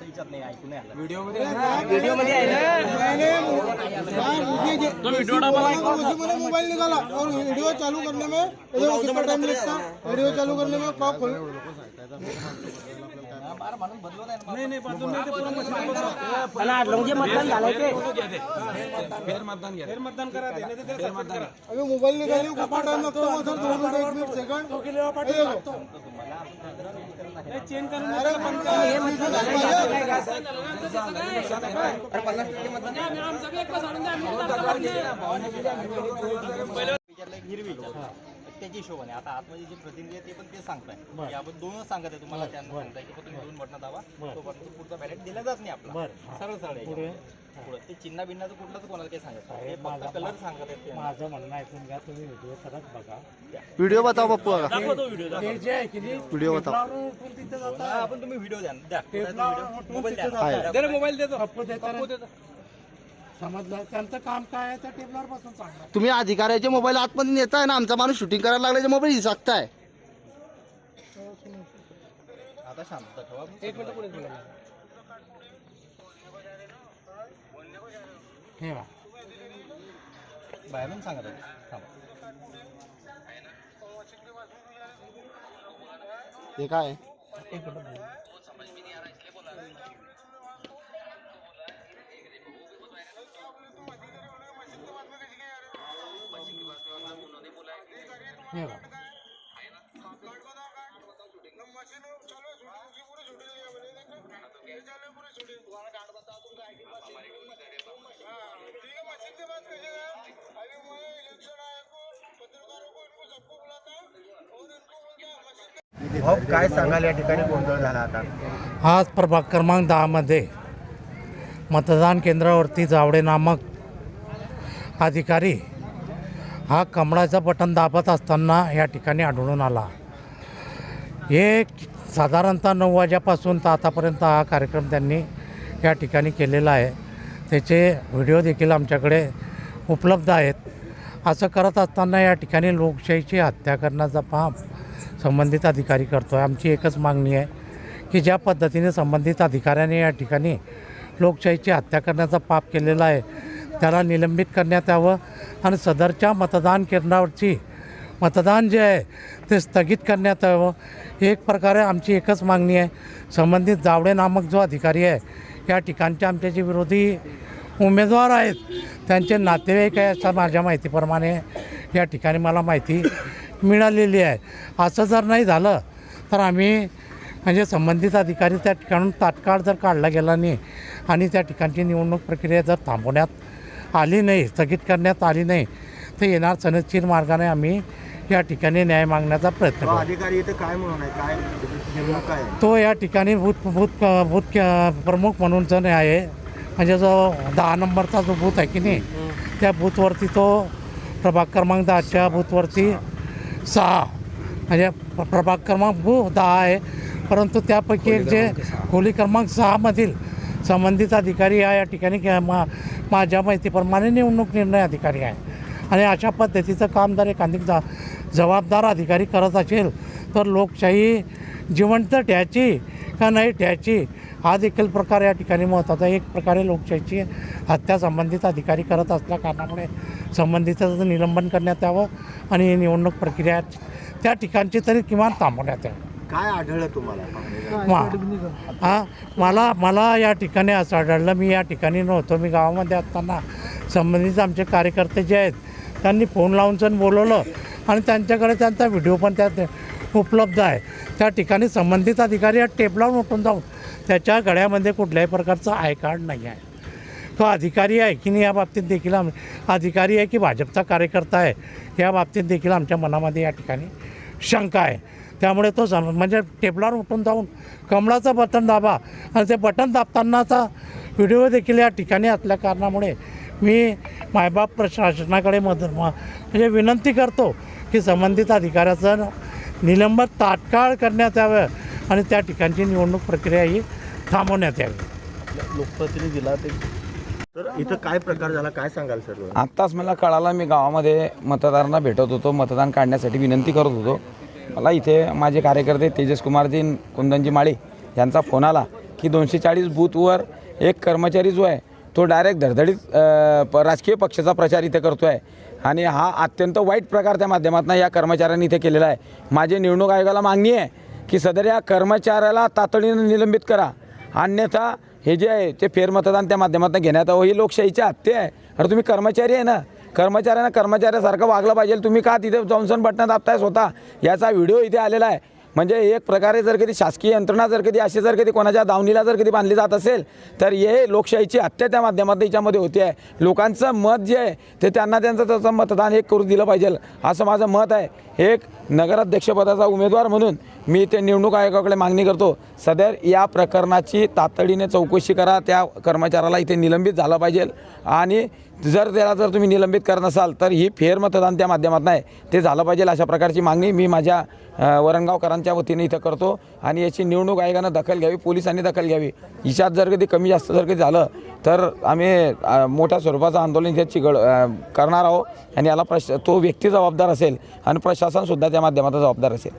असं विचारत नाही ऐकून नाही आलं. व्हिडिओमध्ये व्हिडिओमध्ये मोबाइल निकाला और वीडियो चालू करने में ये देखो कितना टाइम लगता? वीडियो चालू करने में कॉक खोल. बारा माणूस बदलू नाही ना. नाही नाही बदलून नाही ते पूर्ण मशीन मतदान झालंय ते फेर मतदान घ्या. फेर मतदान करा ते नाही तर फेर मतदान करा. अभी मोबाइल निकाली कितना टाइम लगता. सर दो मिनट एक मिनट सेकंड हिरवी त्याच्या हिशोबाने. आता आतमध्ये जे प्रतिनिधी आहे ते पण ते सांगताय. की आपण दोनच सांगत आहे तुम्हाला त्यांना सांगताय की तुम्ही दोन बटन दाबा. तोपर्यंत पुढचा बॅलेट दिला जात नाही आपला. सरळ सरळ आहे. पुढे? ते चिन्ह बिन्नाचं कुठलंच कोणाला काही सांगत नाही. ते फक्त कलर सांगत आहेत ते. माझं म्हणणं ऐकून घ्या तुम्ही व्हिडिओ परत बघा. व्हिडिओ बघा दाखवतो व्हिडिओ ते जे आहे की नाही व्हिडिओ उठून तिथे जाता? हा, आपण तुम्ही व्हिडिओ द्या. ना. द्या. टेबलावर व्हिडिओ उठून मोबाईल द्या. तिथे ना. मोबाईल देतो. पप्पू देतात समजलं. त्यांचं काम काय आहे? त्या टेबलावर बसून सांगणार तुम्ही अधिकाऱ्याचे मोबाईल आतमध्ये नेताय ना आमचा माणूस शूटिंग करायला लागल्याचे मोबाईल हिसकताय. आता शांत ठेवा. एक मिनिट पुढे बोला. हे बघा. बाहेरून सांगत आहे थांबा. हे काय? हे बघा. काय सांगाल या ठिकाणी गोंधळ झाला आता आज प्रभाग क्रमांक दहामध्ये मतदान केंद्रावरती जावडे नामक अधिकारी हा कमळाचं बटन दाबत असताना या ठिकाणी आढळून आला. हे साधारणतः नऊ वाजेपासून तर आतापर्यंत हा कार्यक्रम त्यांनी या ठिकाणी केलेला आहे. त्याचे व्हिडिओ देखील आमच्याकडे उपलब्ध आहेत. असं करत असताना या ठिकाणी लोकशाहीची हत्या करण्याचा पाप संबंधित अधिकारी करतो आहे आमची एकच मागणी आहे की ज्या पद्धतीने संबंधित अधिकाऱ्याने या ठिकाणी लोकशाहीची हत्या करण्याचा पाप केलेला आहे त्याला निलंबित करण्यात यावं आणि सदरच्या मतदान केंद्रावरची मतदान जे आहे ते स्थगित करण्यात यावं. एक प्रकारे आमची एकच मागणी आहे. संबंधित जावडे नामक जो अधिकारी आहे या ठिकाणचे आमचे जे विरोधी उमेदवार आहेत त्यांचे नातेवाईक आहे असं माझ्या माहितीप्रमाणे या ठिकाणी मला माहिती मिळालेली आहे. असं जर नाही झालं तर आम्ही म्हणजे संबंधित अधिकारी त्या ठिकाणून तात्काळ जर काढला गेला नाही आणि त्या ठिकाणची निवडणूक प्रक्रिया जर थांबवण्यात आली नाही स्थगित करण्यात आली नाही. तर येणार सनदशीर मार्गाने आम्ही या ठिकाणी न्याय मागण्याचा प्रयत्न करू. अधिकारी इथे काय म्हणून आहे? काय नेमणूक काय आहे? तो या ठिकाणी बूथ बूथ बूथ प्रमुख म्हणून जो आहे म्हणजे जो दहा नंबरचा जो बूथ आहे की नाही त्या बूथवरती तो प्रभाग क्रमांक दहाच्या बूथवरती सहा. म्हणजे प्र- प्रभाग क्रमांक बू दहा आहे परंतु त्यापैकी एक जे खोली क्रमांक सहामधील संबंधित अधिकारी हा या ठिकाणी मा माझ्या माहितीप्रमाणे निवडणूक निर्णय अधिकारी आहे. आणि अशा पद्धतीचं काम जर एखादी जा जबाबदार अधिकारी करत असेल तर लोकशाही जिवंत ठ्याची का नाही ठ्याची हा देखील प्रकार या ठिकाणी महत्त्वाचा एक प्रकारे लोकशाहीची हत्या संबंधित अधिकारी करत असल्या कारणामुळे संबंधिताचं निलंबन करण्यात यावं आणि निवडणूक प्रक्रिया त्या ठिकाणची तरी किमान थांबवण्यात यावं. काय आढळलं तुम्हाला? मा हा? मला मला या ठिकाणी असं आढळलं. मी या ठिकाणी नव्हतो. मी गावामध्ये असताना संबंधित आमचे कार्यकर्ते जे आहेत त्यांनी फोन लावून बोलवलं आणि त्यांच्याकडे त्यांचा व्हिडिओ पण त्यात उपलब्ध आहे. त्या ठिकाणी संबंधित अधिकारी या लावून उठून जाऊन त्याच्या गळ्यामध्ये कुठल्याही प्रकारचं आय कार्ड नाही आहे. तो अधिकारी आहे की नाही या बाबतीत देखील आम अधिकारी आहे की भाजपचा कार्यकर्ता आहे या बाबतीत देखील आमच्या मनामध्ये या ठिकाणी शंका आहे. त्यामुळे तो सम म्हणजे टेबलावर उठून जाऊन कमळाचं बटन दाबा. आणि ते बटन दाबतानाचा व्हिडिओ देखील या ठिकाणी असल्या कारणामुळे मी मायबाप प्रशासनाकडे मदत म- म्हणजे विनंती करतो की संबंधित अधिकाऱ्याचं निलंबन तात्काळ करण्यात यावं आणि त्या ठिकाणची निवडणूक प्रक्रिया ही थांबवण्यात यावी. लोकप्रतिनिधीला ते तर इथं काय प्रकार झाला? काय सांगाल सर? आत्ताच मला कळालं मी गावामध्ये मतदारांना भेटत होतो. मतदान काढण्यासाठी विनंती करत होतो. मला इथे माझे कार्यकर्ते तेजस कुमारजी कुंदनजी माळी यांचा फोन आला की दोनशे चाळीस बूथवर एक कर्मचारी जो आहे तो डायरेक्ट धडधडीत राजकीय पक्षाचा प्रचार इथे करतो आहे आणि हा अत्यंत वाईट प्रकार त्या माध्यमातून या कर्मचाऱ्यांनी इथे केलेला आहे. माझी निवडणूक आयोगाला मागणी आहे की सदर या कर्मचाऱ्याला तातडीनं निलंबित करा. अन्यथा हे जे आहे ते फेरमतदान त्या माध्यमातून घेण्यात आहो ही लोकशाहीची हत्या आहे. अरे तुम्ही कर्मचारी आहे ना. कर्मचाऱ्यांना कर्मचाऱ्यासारखं वागलं पाहिजे. तुम्ही का तिथे जॉन्सन बटणं दाबताय स्वतः? याचा व्हिडिओ इथे आलेला आहे. म्हणजे एक प्रकारे जर कधी शासकीय यंत्रणा जर कधी अशी जर कधी कोणाच्या दावणीला जर कधी बांधली जात असेल तर हे लोकशाहीची हत्या त्या माध्यमातून याच्यामध्ये होते आहे. लोकांचं मत जे आहे ते त्यांना त्यांचं त्याचं मतदान एक करू दिलं पाहिजे. असं माझं मत आहे. एक नगराध्यक्षपदाचा उमेदवार म्हणून मी ते निवडणूक आयोगाकडे मागणी करतो. सदर या प्रकरणाची तातडीने चौकशी करा. त्या कर्मचाऱ्याला इथे निलंबित झालं पाहिजे. आणि जर त्याला जर तुम्ही निलंबित करत नसाल तर ही फेरमतदान त्या माध्यमात नाही. ते झालं पाहिजे अशा प्रकारची मागणी मी माझ्या वरणगावकरांच्या वतीने इथं करतो. आणि याची निवडणूक आयोगानं दखल घ्यावी पोलिसांनी दखल घ्यावी. हिच्यात जर कधी कमी जास्त जर कधी झालं तर आम्ही मोठ्या स्वरूपाचं आंदोलन इथे चिघळ करणार आहोत. आणि याला प्रश तो व्यक्ती जबाबदार असेल आणि प्रशासनसुद्धा त्या माध्यमातून जबाबदार असेल.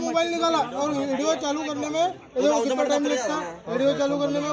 मोबाइल निकाला और वीडियो चालू करने में कितना टाइम लगता वीडियो चालू करने में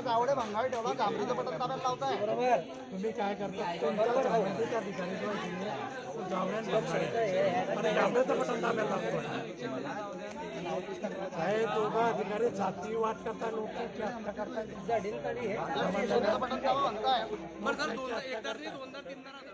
गावडे भंगार ठेवला डांबरीचं बटन ताब्यात लावताय तुम्ही काय करता तुमच्या संबंधित अधिकारी आहे बटन दोघं अधिकारी जाती वाट करता लोकांची हत्या करताय बटन म्हणताय